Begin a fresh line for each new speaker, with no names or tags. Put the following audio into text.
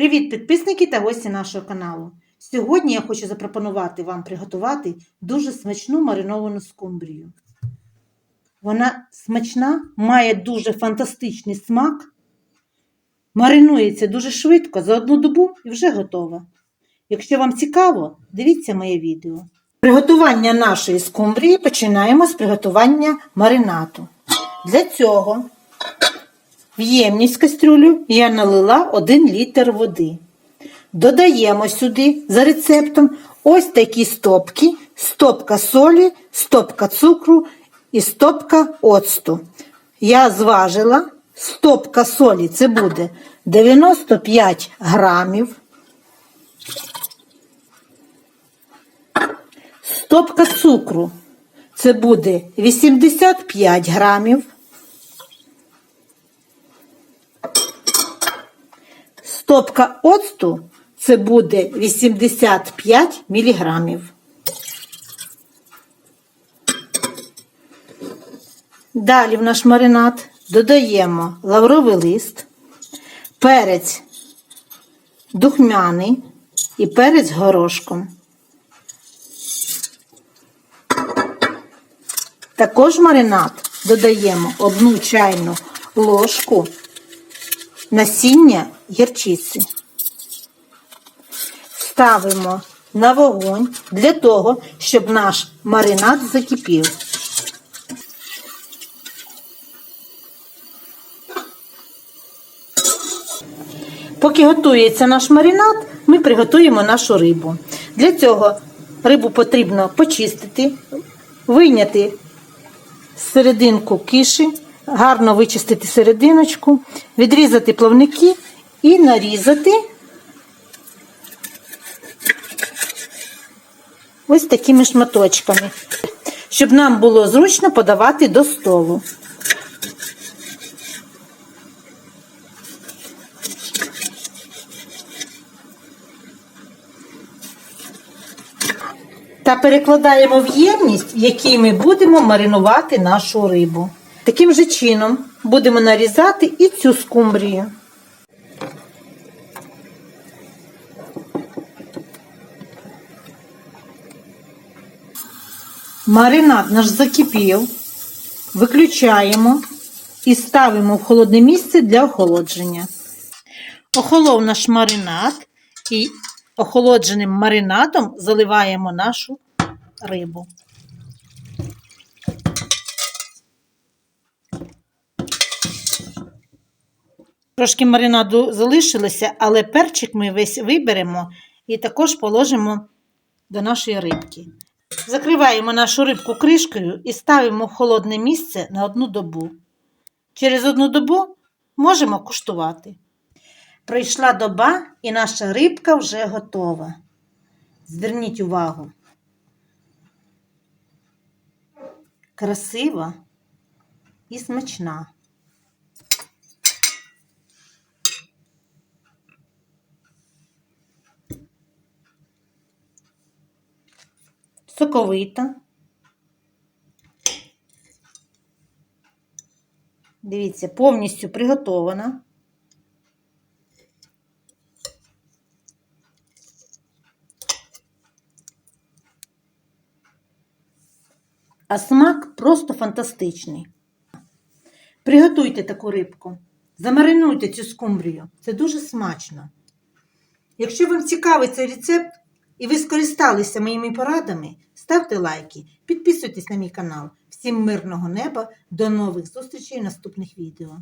Привіт, підписники та гості нашого каналу. Сьогодні я хочу запропонувати вам приготувати дуже смачну мариновану скумбрію. Вона смачна, має дуже фантастичний смак, маринується дуже швидко, за одну добу і вже готова. Якщо вам цікаво, дивіться моє відео. Приготування нашої скумбрії починаємо з приготування маринату. Для цього в ємність кастрюлю я налила 1 літр води. Додаємо сюди за рецептом ось такі стопки: стопка солі, стопка цукру і стопка оцту. Я зважила, стопка солі це буде 95 грамів. Стопка цукру це буде 85 грамів. Стопка оцту це буде 85 міліграмів. Далі в наш маринад додаємо лавровий лист, перець духмяний і перець горошком. Також в маринад додаємо одну чайну ложку насіння гірчиці. Ставимо на вогонь для того, щоб наш маринад закипів. Поки готується наш маринад, ми приготуємо нашу рибу. Для цього рибу потрібно почистити, вийняти серединку киші, гарно вичистити серединочку, відрізати плавники і нарізати ось такими шматочками, щоб нам було зручно подавати до столу. Та перекладаємо в ємність, в якій ми будемо маринувати нашу рибу. Таким же чином будемо нарізати і цю скумбрію. Маринад наш закипів, виключаємо і ставимо в холодне місце для охолодження. Охолов наш маринад і охолодженим маринадом заливаємо нашу рибу. Трошки маринаду залишилося, але перчик ми весь виберемо і також положимо до нашої рибки. Закриваємо нашу рибку кришкою і ставимо в холодне місце на одну добу. Через одну добу можемо куштувати. Прийшла доба і наша рибка вже готова. Зверніть увагу. Красива і смачна. Соковита. Дивіться, повністю приготована. А смак просто фантастичний. Приготуйте таку рибку, замаринуйте цю скумбрію. Це дуже смачно. Якщо вам цікавий цей рецепт і ви скористалися моїми порадами, ставте лайки, підписуйтесь на мій канал. Всім мирного неба, до нових зустрічей в наступних відео.